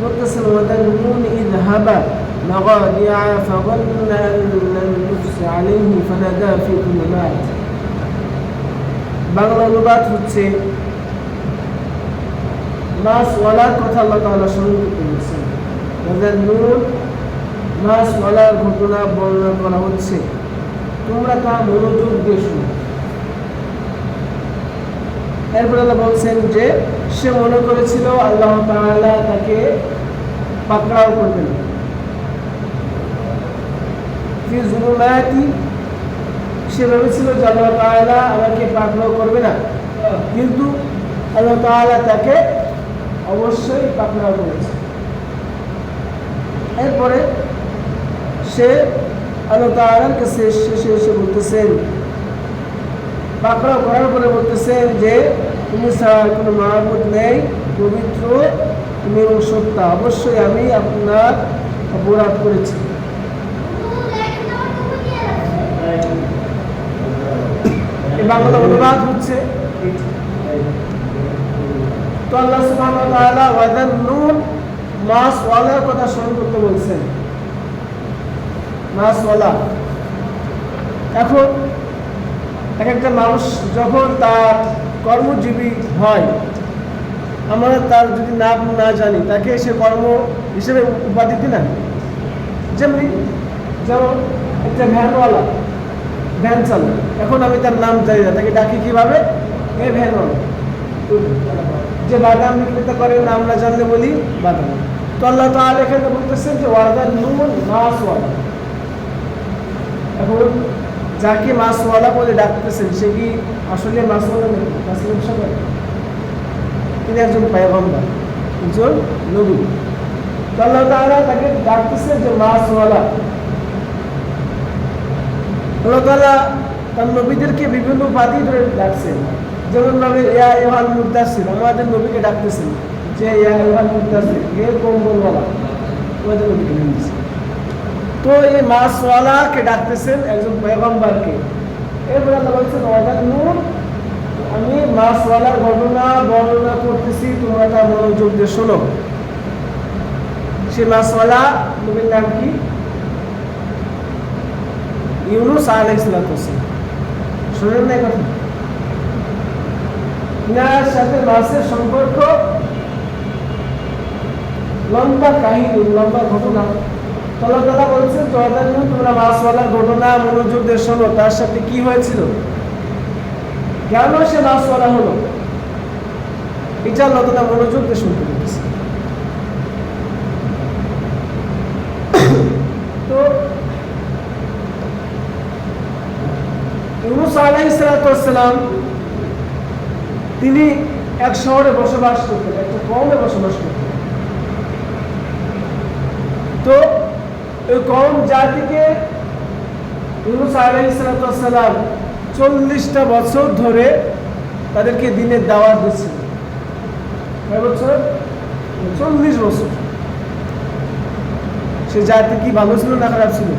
বলতেছেন ওয়াদাল নুন ইদ হাবা مغادع فظن أن لم نفس عليه فنادى في ظلمات বাংলা অনুবাদ হচ্ছে মাস ওয়ালার কথা আল্লাহ তাআলা স্মরণ করেছেন ওয়াদাল নুন মাস ওয়ালার ঘটনা বর্ণনা করা হচ্ছে তোমরা তা মনোযোগ দিয়ে শুনো এরপর আল্লাহ বলছেন যে, সে মনে করেছিল আল্লাহ তাআলা তাকে পাকড়াও করবেন। সে ভেবেছিল যে আল্লাহ তাআলা আমাকে পাকড়াও করবে না। কিন্তু আল্লাহ তাআলা তাকে অবশ্যই পাকড়াও করেছে। এরপরে সে আল্লাহ তাআলার কাছে শেষে এসে বলতেছেন পাকড়াও করার পরে বলতেছেন যে, তুমি ছাড়া কোনো মাহবুদ নেই, পবিত্র, তুমি এবং সত্য অবশ্যই আমি আপনার অপরাধ করেছি। বাংলা অনুবাদ হচ্ছে। তো আল্লাহ সুবহানাহু ওয়া তাআলা ওয়াদান নুন মাস ওয়ালার কথা স্মরণ করতে বলছেন। মাস ওয়ালা। এখন এক একটা মানুষ যখন তার কর্মজীবী হয়, আমরা তার যদি নাম না জানি, তাকে সে কর্ম হিসেবে উপাধি দিই না যেমনি যেমন একটা ভ্যানওয়ালা, ভ্যান চালক, এখন আমি তার নাম জানি না, তাকে ডাকি কীভাবে? এ ভ্যানওয়ালা। যে বাদাম বিক্রেতা করে, নাম না জানলে বলি বাদাম। তো আল্লাহ তাহলে এখানে বলতেছেন যে ওয়াদার নুন মাসওয়ালা এখন যাকে মাসওয়ালা বলে ডাকতেছেন, সে কি আসলে মাসওয়ালা মাছ ব্যবসা করে তিনি একজন পায়গম্বর, একজন নবী। তো আল্লাহ তাআলা তাকে ডাকতেছে যে মাসওয়ালা। আল্লাহ তাআলা তার নবীদেরকে বিভিন্ন উপাধি ধরে ডাকছেন। যেমন ভাবে ইয়া ইহাল মুদাসির আমাদের নবীকে ডাকতেছেন যে, ইয়া ইহাল মুদাসির হে কম্বলওয়ালা আমাদের নবীকে দিয়েছে তো এই মাসওয়ালাকে ডাকতেছেন একজন পয়গম্বরকে। এরপরে আল্লাহ বলছেন ওয়াদান নূর, আমি মাসওয়ালার ঘটনা বর্ণনা করতেছি, তোমরা তা মনোযোগ দিয়ে শোনো। সে মাসওয়ালা নবীর নাম কি? ইউনুস আলাইহিস সালাতু শোনেন না কথা। ইনার সাথে মাসের সম্পর্ক, লম্বা কাহিনী, লম্বা ঘটনা। তোমরা মাসওয়ালার ঘটনা শোনো, তার সাথে কি হয়েছিল? কেন সে মাসওয়ালা হলো? এটা তাআলা মনোযোগ দিয়ে শুনতে তো, ইউনুস তিনি এক শহরে বসবাস করতেন, একটা কমে বসবাস করতেন। তো কম জাতিকে ইউনুস আলাইসালাম চল্লিশটা বছর ধরে তাদেরকে দিনের দাওয়াত দিচ্ছিল। বছর? চল্লিশ বছর। সে জাতি কি ভালো ছিল না খারাপ ছিল?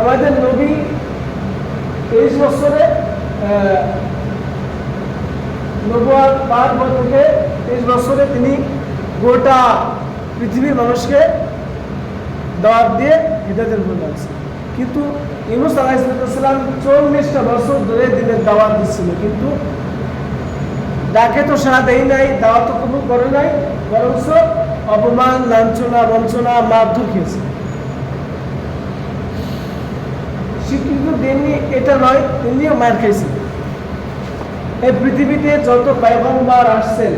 আমাদের নবী তেইশ বছরে নবুয়ার পাঁচ বছর থেকে তেইশ বছরে তিনি গোটা পৃথিবীর মানুষকে দাওয়াত দিয়ে হৃদয়ের উপর লাগছে। কিন্তু ইউনুস আলাইসালাম চল্লিশটা বছর ধরে দিনের দাওয়াত দিচ্ছিল, কিন্তু ডাকে তো সারা দেয় নাই, দাওয়াত কবুল করে নাই, বরঞ্চ অপমান, লাঞ্ছনা, বঞ্চনা, মারধর খেয়েছে। স্বীকৃতি দেননি এটা নয় তিনিও মার খেয়েছে। এই পৃথিবীতে যত পয়গম্বার আসছেন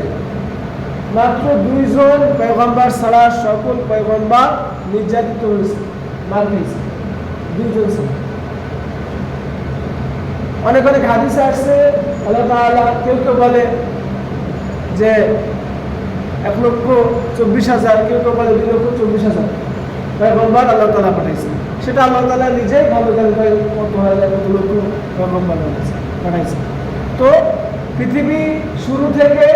মাত্র দুইজন পয়গম্বার ছাড়া সকল পয়গম্বার নির্যাতিত হয়েছে, মার খেয়েছে দুইজন অনেক অনেক হাদিসে আসছে, আল্লাহ কেউ কেউ বলে যে এক লক্ষ চব্বিশ হাজার, কেউ কেউ বলে দুই লক্ষ চব্বিশ হাজার পয়গম্বার আল্লাহ তালা পাঠাইছে। সেটা আল্লাহ তালা নিজেই ভালো ভাই কত হাজার, কত লক্ষ পয়গম্বার পাঠাইছে। তো পৃথিবী শুরু থেকে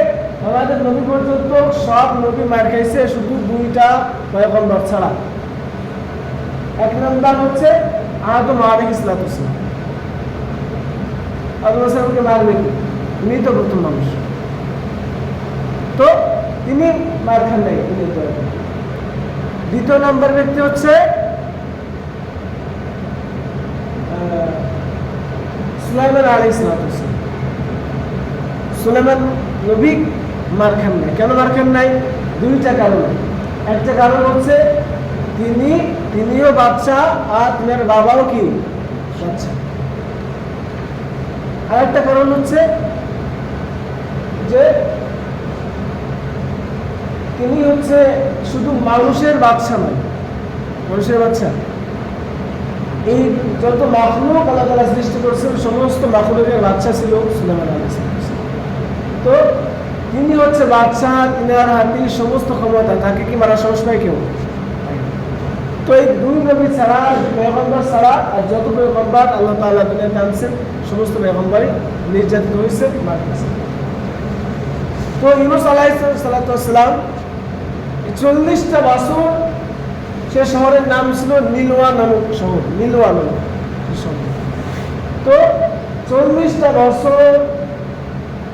আমাদের নবী পর্যন্ত সব নবী মার খাইছে, শুধু দুইটা পয়গম্বর ছাড়া। এক নম্বর হচ্ছে আদম আলী ইসলাম আদম ইসলামকে মারবে কি উনি তো প্রথম মানুষ। তো তিনি মার খান নাই, তিনি দ্বিতীয় নম্বর ব্যক্তি হচ্ছে সুলাইমান আলী ইসলাম সুলেমান নবী মার খান নাই। কেন মার খান নাই? দুইটা কারণ। একটা কারণ হচ্ছে তিনি, তিনিও বাচ্চা আর তিনার বাবাও কি? বাচ্চা আর একটা কারণ হচ্ছে যে তিনি হচ্ছে শুধু মানুষের বাচ্চা নয়, মানুষের বাচ্চা এই যত মাখলুক আল্লাহ তালা সৃষ্টি করছেন, সমস্ত মাখলুকের বাচ্চা ছিল সুলেমান আলাইহিস তো তিনি হচ্ছে বাদশাহ তিনার হাতি সমস্ত ক্ষমতা। তাকে কি মারা সাহস পায় কেউ? তো এই দুই নবী ছাড়া পেগম্বর ছাড়া আর যত পেগম্বর আল্লাহ তাআলা দুনিয়াতে আনছেন, সমস্ত পেগম্বরই নির্যাতিত হয়েছে তো ইউনুস আলাইহিস সালাম চল্লিশটা বছর, সে শহরের নাম ছিল নীলওয়া নামক শহর, নীলওয়া নামক শহর। তো চল্লিশটা বছর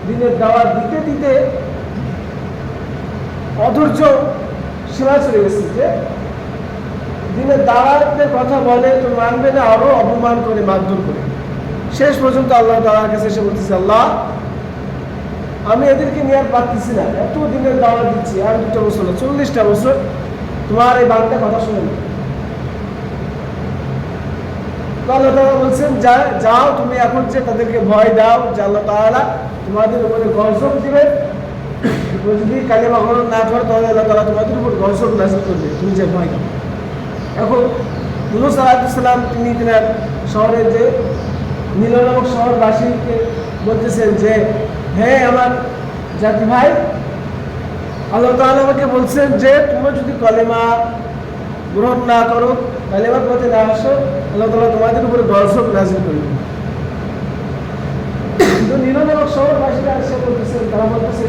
দিনের দাওয়াত দিতে দিতে অধৈর্য সীমা চলে গেছে যে দিনের দাওয়াতের কথা বলে তো মানবে না, আরও অপমান করে, মারধর করে। শেষ পর্যন্ত আল্লাহ তালার কাছে এসে বলতেছে, আল্লাহ, আমি এদেরকে নিয়ে আর পারতেছি না। এত দিনের দাওয়াত দিচ্ছি, আর দুটো বছর চল্লিশটা বছর। তোমার এই বাংলা কথা শুনে তো বলছেন, যা, যাও, তুমি এখন যে তাদেরকে ভয় দাও, যে আল্লাহ তাআলা তোমাদের উপরে গজব দিবেন যদি কালিমা গ্রহণ না করো, তাহলে আল্লাহ তাআলা তোমাদের উপর গজব নাজিল করবে, তুমি যে ভয় দাও। এখন ইউনুস আলাইহিসসালাম তিনি তিনার শহরের যে নীল নামক শহরবাসীকে বলতেছেন যে হ্যাঁ আমার জাতি ভাই আল্লাহ তাআলা আমাকে বলছেন যে, তুমি যদি কলেমা গ্রহণ না করো, তাহলে কালেমার পথে না আসো। আল্লাহ তাআলা তোমাদের উপরে গজব নাজিল করবে। তো নীল নামক শহরবাসীরা বলতেছেন তারা বলতেছে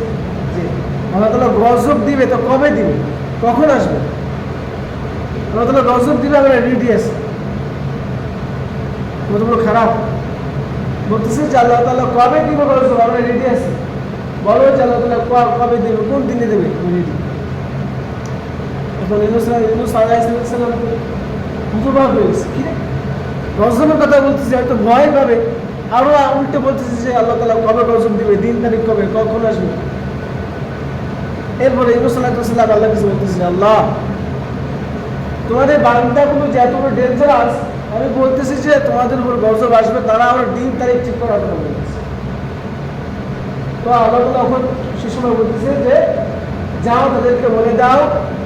যে আল্লাহ তাআলা গজব দিবে, তো কবে দিবে? কখন আসবে? আল্লাহ তাআলা গজব দিবে আমরা রেডি আছি কতগুলো খারাপ। বলতেছে যে আল্লাহ তাআলা কবে দিব গজব আমরা রেডি আছি বলো যে আল্লাহ তাআলা ক- কবে দেবে, কোন দিনে দেবে? রেডি এখন ইউনুস ইউনুস আলাইহিসসালাম হতবাক হয়ে গেছে কি রে? গজবের কথা বলতেছে, হয়তো ভয় পাবে। আরও উল্টে বলতেছে যে আল্লাহ তাআলা কবে গজব দিবে, দিন তারিখ কবে, কখন আসবে? এরপরে ইউনুস আলাইহিসসালাম আল্লাহ কিছু বলতেছে, আল্লাহ, তোমাদের বান্দাগুলো যে এত ডেঞ্জারাস আমি বলতেছি যে তোমাদের উপর গজব আসবে, তারা আমার দিন তারিখ ঠিক করা কথা বলতেছে। তো আল্লাহ তখন সে সময় বলতেছে যে, যাও তাদেরকে বলে দাও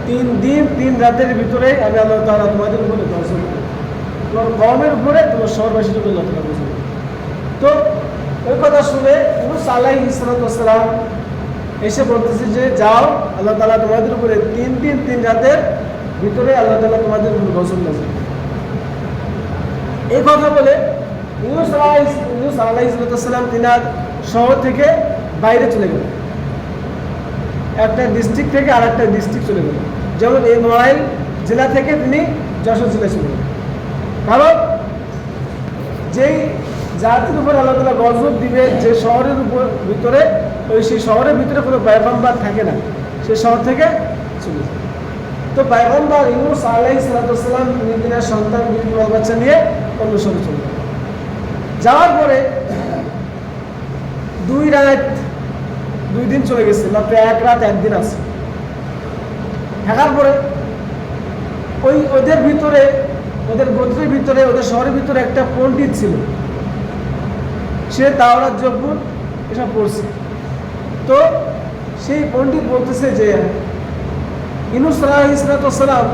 তিন দিন, তিন রাতের ভিতরে আমি আল্লাহ তাআলা তোমাদের উপরে দেব। তোমার কমের উপরে তোমার শহরবাসীর উপরে আল্লাহ তাআলা তো ওই কথা শুনে আলাইহিস সালাম এসে বলতেছে যে, যাও, আল্লাহ তালা তোমাদের উপরে তিন দিন, তিন রাতের ভিতরে আল্লাহ তালা তোমাদের উপরে নাজিল করবে। এই কথা বলে ইউনুস আলাইহিস সালাম তিনার শহর থেকে বাইরে চলে গেল একটা ডিস্ট্রিক্ট থেকে আর একটা ডিস্ট্রিক্ট চলে গেল। যেমন এই নড়াইল জেলা থেকে তিনি যশোর জেলায় চলে গেলেন। কারণ যেই জাতির উপর আল্লাহ গজব দিবে, যে শহরের উপর ভিতরে, ওই সেই শহরের ভিতরে কোনো পায়গম্বার থাকে না, সে শহর থেকে চলে যায়। তো পায়গম্বার ইউনুস আলাই সালাতাম তিনি তিনার সন্তান বিবি বাচ্চা নিয়ে অন্য শহরে চলে যাওয়ার পরে দুই রাত দুই দিন চলে গেছে, মাত্র এক রাত একদিন আছে। থাকার পরে ওই ওদের ভিতরে, ওদের গোত্রের ভিতরে, ওদের শহরের ভিতরে একটা পণ্ডিত ছিল। সে তাওরাত জব্বুর এসব পড়ছে তো সেই পণ্ডিত বলতেছে যে, ইনুস ইসলাতাম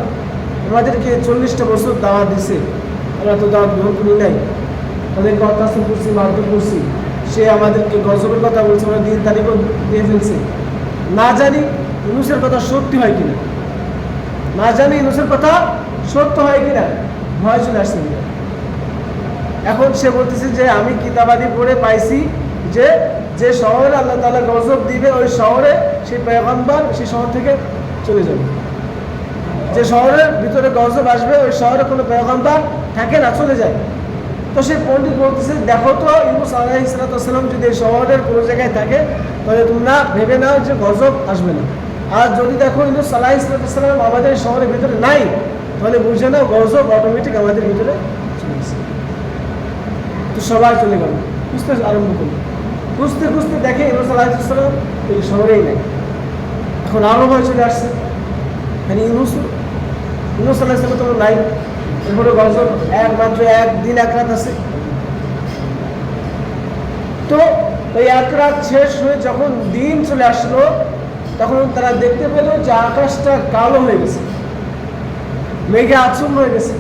আমাদেরকে চল্লিশটা বছর দাওয়া দিছে। আমরা তো দাওয়াত গ্রহণ করি নাই। তাদেরকে অত্যাচার করছি, মারধর করছি। সে আমাদেরকে গজবের কথা বলছে আমরা দিন তারিখও দিয়ে ফেলছে। না জানি ইনুসের কথা সত্যি হয় কিনা। না জানি ইনুসের কথা সত্য হয় কিনা। ভয় চলে আসছে এখন সে বলতেছে যে, আমি কিতাবাদি পড়ে পাইছি যে যে শহরে আল্লাহ তাআলা গজব দিবে, ওই শহরে সেই পেগম্বর সেই শহর থেকে চলে যাবে। যে শহরের ভিতরে গজব আসবে, ওই শহরে কোনো পেগম্বর থাকে না, চলে যায়। তো সেই পণ্ডিত বলতেছে, দেখো তো, ইউনুস আলাইহিসসালাম যদি এই শহরের কোনো জায়গায় থাকে, তাহলে তোমরা ভেবে নাও যে গজব আসবে না। আর যদি দেখো ইউনুস সালাহ ইসলাম আমাদের শহরের ভিতরে নাই, তাহলে বুঝে নাও গজব অটোমেটিক আমাদের ভিতরে চলে। তো সবাই চলে গেল খুঁজতে আরম্ভ করল। খুঁজতে খুঁজতে দেখে ইউনুস সালাহ ইসলাম এই শহরেই নেই। এখন আরও ভয় চলে আসছে। মানে ইউনুস ইউনুস সালাহ ইসলাম তো নাই। একমাত্র একদিন এক রাত আছে। তো ওই এক রাত শেষ হয়ে যখন দিন চলে আসলো, তখন তারা দেখতে পেল যে আকাশটা কালো হয়ে গেছে। মেঘে আচুম হয়ে গেছে।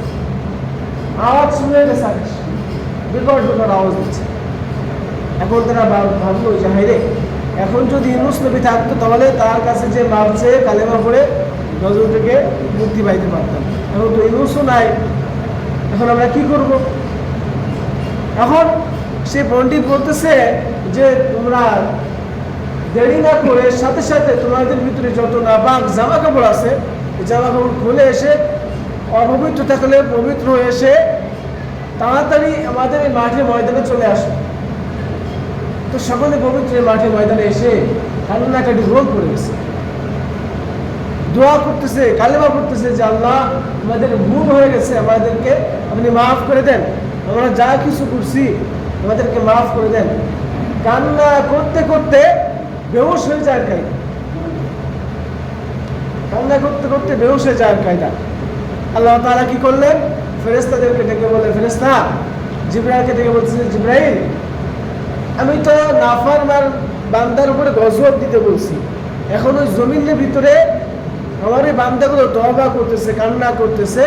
আওয়াজ হয়ে গেছে আকাশ। বিকট বিকট আওয়াজ দিচ্ছে। এখন তারা ভাব- ভাবলো যে হাই রে এখন যদি ইউনুস নবী থাকতো তাহলে তার কাছে যে মাপছে কালেমা পড়ে থেকে মুক্তি পাইতে পারতাম। এখন তো ইউনুসও নাই। এখন আমরা কি করব? এখন সে পণ্ডিত বলতেছে যে, তোমরা দেরি না করে সাথে সাথে তোমাদের ভিতরে যত নাপাক জামা কাপড় আছে জামা কাপড় খুলে এসে অপবিত্র থাকলে পবিত্র এসে তাড়াতাড়ি আমাদের এই মাঠে ময়দানে চলে আসো। তো সকলে পবিত্র এই মাঠে ময়দানে এসে কান্নাকাটি রোল করে গেছে। দোয়া করতেছে, কালেমা করতেছে যে আল্লাহ আমাদের ভুল হয়ে গেছে, আমাদেরকে আপনি মাফ করে দেন। আমরা যা কিছু করছি, আমাদেরকে মাফ করে দেন। কান্না করতে করতে বেহুশ হয়ে যায় কায়দা। কান্না করতে করতে বেহুশ হয়ে যায় কায়দা। আল্লাহ তারা কি করলেন? ফেরেস্তাদেরকে ডেকে বলে ফেরেস্তা জিব্রাইলকে ডেকে বলছে জিব্রাইল, আমি তো নাফারমান বান্দার উপরে গজব দিতে বলছি। এখন ওই জমিনের ভিতরে আমার এই বান্দাগুলো তবা করতেছে, কান্না করতেছে,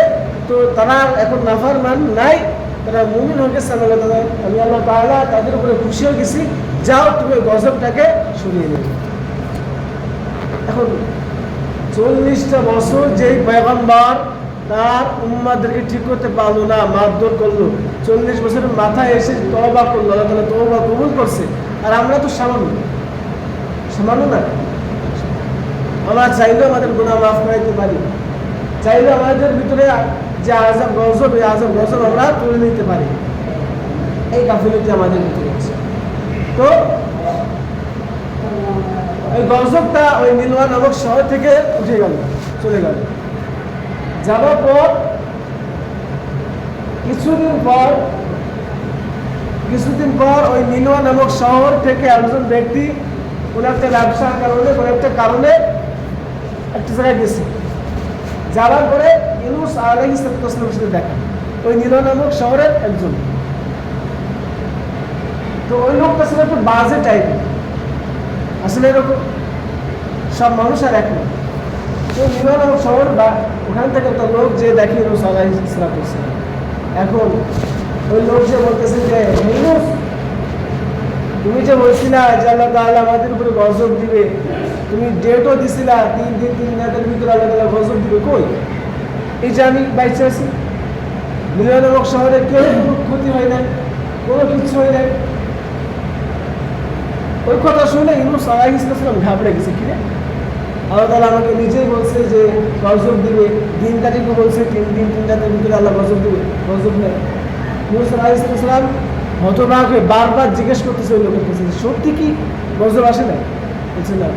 তো তারা এখন নাফারমান নাই, তারা মুমিন হয়ে আমি আল্লাহ তাআলা- আমি আল্লাহ তাআলা তাদের উপরে খুশি হয়ে গেছি, যাও তুমি গজবটাকে সরিয়ে নেবে এখন চল্লিশটা বছর যেই পয়গম্বর তার উম্মাদেরকে ঠিক করতে পারল না, মারধর করল, চল্লিশ বছরের মাথায় এসে তবা করল, আল্লাহ তালা তবা কবুল করছে। আর আমরা তো সামান্য সামান্য না। আমরা চাইলেও আমাদের গুণা মাফ করাইতে পারি। চাইলে আমাদের ভিতরে যে আজব গজব, এই আজব গজব আমরা তুলে নিতে পারি। এই গাফিলতি আমাদের ভিতরে আছে। তো ওই গজবটা ওই নীলওয়া নামক শহর থেকে উঠে গেল, চলে গেল। যাওয়ার পর, কিছুদিন পর কিছুদিন পর ওই নীলওয়া নামক শহর থেকে একজন ব্যক্তি কোনো একটা ব্যবসার কারণে, কোনো একটা কারণে একটা জায়গায় গেছে যাওয়ার পরে ইউনুস আলাইহিস সালামের সাথে দেখা। ওই নীলওয়া নামক শহরের একজন। তো ওই লোকটা ছিল একটু বাজে টাইপের আসলে এরকম সব মানুষ আর এক তো বিমান শহর বা ওখান থেকে একটা লোক যে দেখি রুস আলাইসালাম এখন ওই লোক যে বলতেছে যে ইউনুস, তুমি যে বলছিলা যে আল্লাহ তাহলে আমাদের উপরে গজব দিবে তুমি ডেটও দিছিলা, তিন দিন, তিন রাতের ভিতরে আল্লাহ তাআলা গজব দিবে, কই? এই যে আমি বাইচে আছি। মিলনমক শহরে কেউ কোনো ক্ষতি হয় না কোনো কিছু হয় না ওই কথা শুনে ইউনুস আলাইহিস ইসলাম ঘাবড়ে গেছে কিরে আল্লাহ তাআলা আমাকে নিজেই বলছে যে গজব দিবে দিন তারিখও বলছে, তিন দিন, তিন রাতের ভিতরে আল্লাহ গজব দিবে, গজব নেই। ইউনুস আলাইহিস ইসলাম হতবাক হয়ে বারবার জিজ্ঞেস করতেছে ওই লোকের কাছে সত্যি কি গজব আসে না বলছে না।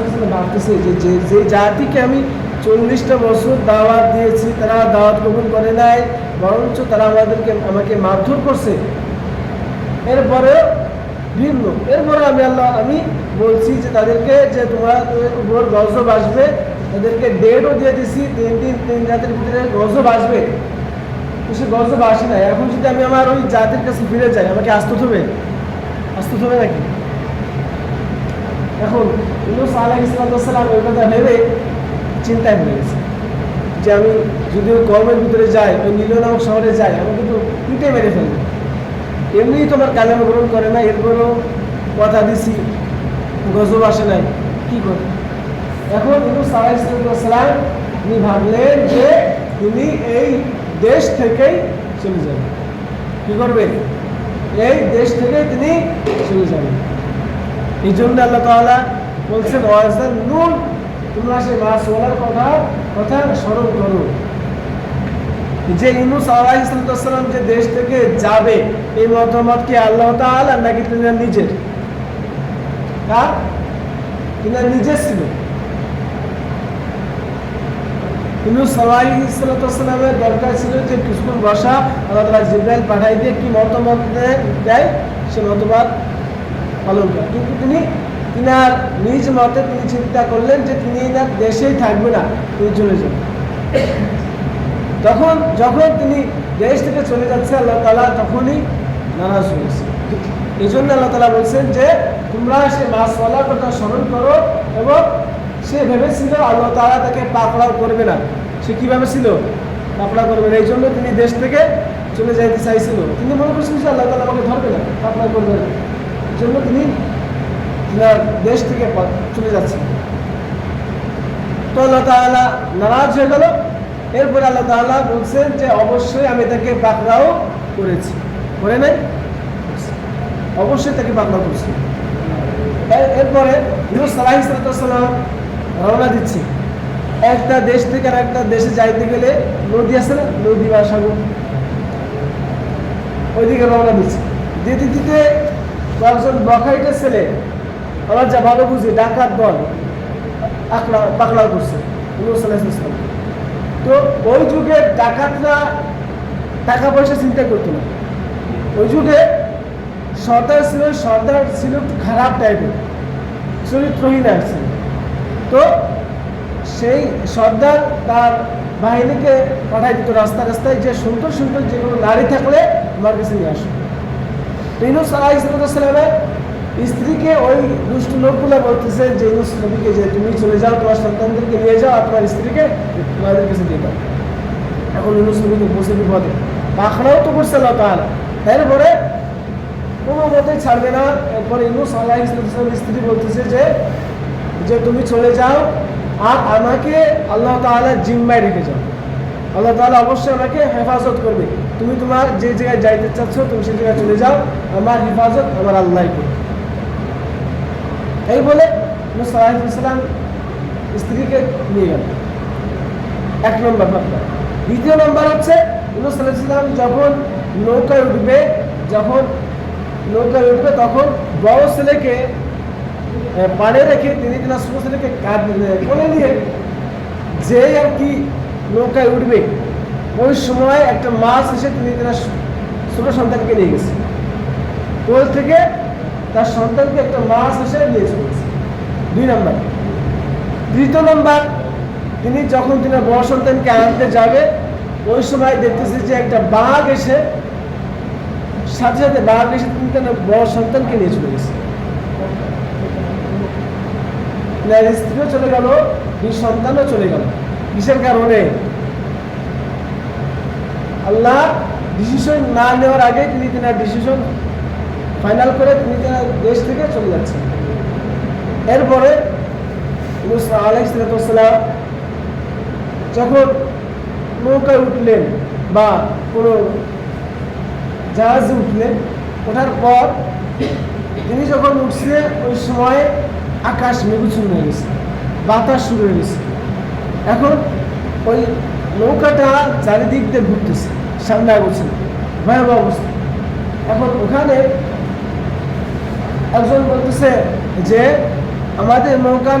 এখন ভাবতেছে যে যে যে জাতিকে আমি চল্লিশটা বছর দাওয়াত দিয়েছি, তারা দাওয়াত গ্রহণ করে নাই, বরঞ্চ তারা আমাদেরকে, আমাকে মারধর করছে। এরপরে ভিন্ন। এরপরে আমি আল্লাহ, আমি বলছি যে তাদেরকে যে তোমরা উপর গজব আসবে, তাদেরকে ডেটও দিয়ে দিছি, তিন দিন তিন রাতের ভিতরে গজব আসবে। তো সে গজব আসে না এখন যদি আমি আমার ওই জাতির কাছে ফিরে যাই, আমাকে আসতে হবে আসতে হবে নাকি? এখন ইউনুস আলাহ ইসলাম ওই কথা ভেবে চিন্তায় পড়ে গেছে যে আমি যদি ওই কর্মের ভিতরে যাই ওই নীল নামক শহরে যাই, আমি কিন্তু পিঠে মেরে ফেলব এমনি তোমার কালেমা গ্রহণ করে না এরপরেও কথা দিছি, গজব আসে নাই, কি করে এখন কিন্তু সালাইসালাম তিনি ভাবলেন যে তিনি এই দেশ থেকেই চলে যাবেন। কি করবেন? এই দেশ থেকে তিনি চলে যাবেন। এই জন্য আল্লাহ তাআলা বলছেন ওয়াজান নুন, তোমরা সে মাস ওলার কথা কথা স্মরণ করো। যে ইউনুস আলাইসালাম যে দেশ থেকে যাবে, এই মতামত কি আল্লাহ তাআলা নাকি তিনি নিজের? কার কিনা নিজে ছিল। কিন্তু সবাই ইসলাতামের দরকার ছিল যে কিছুক্ষণ বসা, আল্লাহ তালা জিব্রাইল পাঠাই দিয়ে কি মতামত দেয়- সে মতবাদ করে কিন্তু তিনি, তিনার নিজ মতে তিনি চিন্তা করলেন যে তিনি না দেশেই থাকবে না, তিনি চলে যাবেন। তখন, যখন তিনি দেশ থেকে চলে যাচ্ছে, আল্লাহ তালা তখনই নারাজ হয়েছে এই জন্য আল্লাহ তালা বলছেন যে, তোমরা সে মাসওয়ালার কথা স্মরণ করো এবং সে ভেবেছিল আল্লাহ তালা তাকে পাকড়াও করবে না। সে কী ভেবেছিল পাকড়া করবে না। এই জন্য তিনি দেশ থেকে চলে যাইতে চাইছিল। তিনি মনে করছেন যে আল্লাহ তালা আমাকে ধরবে না পাকড়া করবে না। জন্য তিনি দেশ থেকে চলে যাচ্ছেন। তো আল্লাহ তাআলা নারাজ হয়ে গেল। এরপরে আল্লাহ তাআলা বলছেন যে, অবশ্যই আমি তাকে পাকড়াও করেছি। করে নাই? অবশ্যই তাকে পাকড়াও করেছি। এর- এরপরে ইউনুস সালাম রওনা দিচ্ছে। একটা দেশ থেকে আর একটা দেশে যাইতে গেলে নদী আছে না? নদী বা সাগর। ওইদিকে রওনা দিচ্ছে। যেতে দিতে কয়েকজন বখাইটা ছেলে আমার যা ভালো বুঝি, ডাকাত দল আকড়া পাকড়াও করছে তো ওই যুগে ডাকাতরা টাকা পয়সা চিন্তা করতো না। ওই যুগে সর্দার ছিল সর্দার ছিল খারাপ টাইপের চরিত্রহীন ছিল তো সেই সর্দার তার বাহিনীকে পাঠাই দিত রাস্তা রাস্তায়, যে সুন্দর সুন্দর যেগুলো নারী থাকলে আমার কাছে নিয়ে আসো। ইনুস আলাইসালামের স্ত্রীকে ওই দুষ্ট লোকগুলো বলতেছে যে ইনুস নবীকে যে তুমি চলে যাও, তোমার সন্তানদেরকে নিয়ে যাও তোমার স্ত্রীকে তোমাদের কাছে দিয়ে দাও। এখন ইনুস নবীকে বসে বিপদে। পাখড়াও তো করছে আল্লাহ তাহলে এরপরে কোনো মতেই ছাড়বে না। এরপরে ইনুস আল্লাহ ইসলামের স্ত্রী বলতেছে যে যে তুমি চলে যাও আর আমাকে আল্লাহ তাআলা জিম্মায় রেখে যাও। আল্লাহ তাআলা অবশ্যই আমাকে হেফাজত করবে। তুমি তোমার যে জায়গায় যাইতে চাচ্ছ, তুমি সেই জায়গায় চলে যাও। আমার হেফাজত, আমার আল্লাহ করবে। এই বলে মুসাইসালাম স্ত্রীকে নিয়ে গেল। এক নম্বর ভাবনা দ্বিতীয় নম্বর হচ্ছে আলাইসালাম যখন নৌকায় উঠবে, যখন নৌকায় উঠবে, তখন বড় ছেলেকে পাড়ে রেখে তিনি তিনার ছোট ছেলেকে কাঁধ কোলে নিয়ে যে আর কি নৌকায় উঠবে ওই সময় একটা মাছ এসে তিনি তিনার ছোট সন্তানকে নিয়ে গেছে। কোল থেকে তার সন্তানকে একটা মাছ এসে নিয়ে চলে গেছে। দুই নম্বর। তৃতীয় নম্বর, তিনি যখন তিনি বড় সন্তানকে আনতে যাবে, ওই সময় দেখতেছে যে একটা বাঘ এসে, সাথে সাথে বাঘ এসে তিনি তার বড় সন্তানকে নিয়ে চলে গেছে। তার স্ত্রীও চলে গেল, দুই সন্তানও চলে গেল। কিসের কারণে? আল্লাহ ডিসিশন না নেওয়ার আগে তিনি তেনার ডিসিশন ফাইনাল করে তিনি তেনার দেশ থেকে চলে যাচ্ছেন। এরপরে আলাইসালাম যখন নৌকায় উঠলেন বা কোনো জাহাজে উঠলেন, ওঠার পর তিনি যখন উঠছে ওই সময় আকাশ মেঘুচুর হয়ে গেছে, বাতাস শুরু হয়ে গেছে। এখন ওই নৌকাটা চারিদিক দিয়ে ঘুরতেছে, সামনে আগুছে, ভয়াবহ অবস্থা। এখন ওখানে একজন বলতেছে যে, আমাদের নৌকা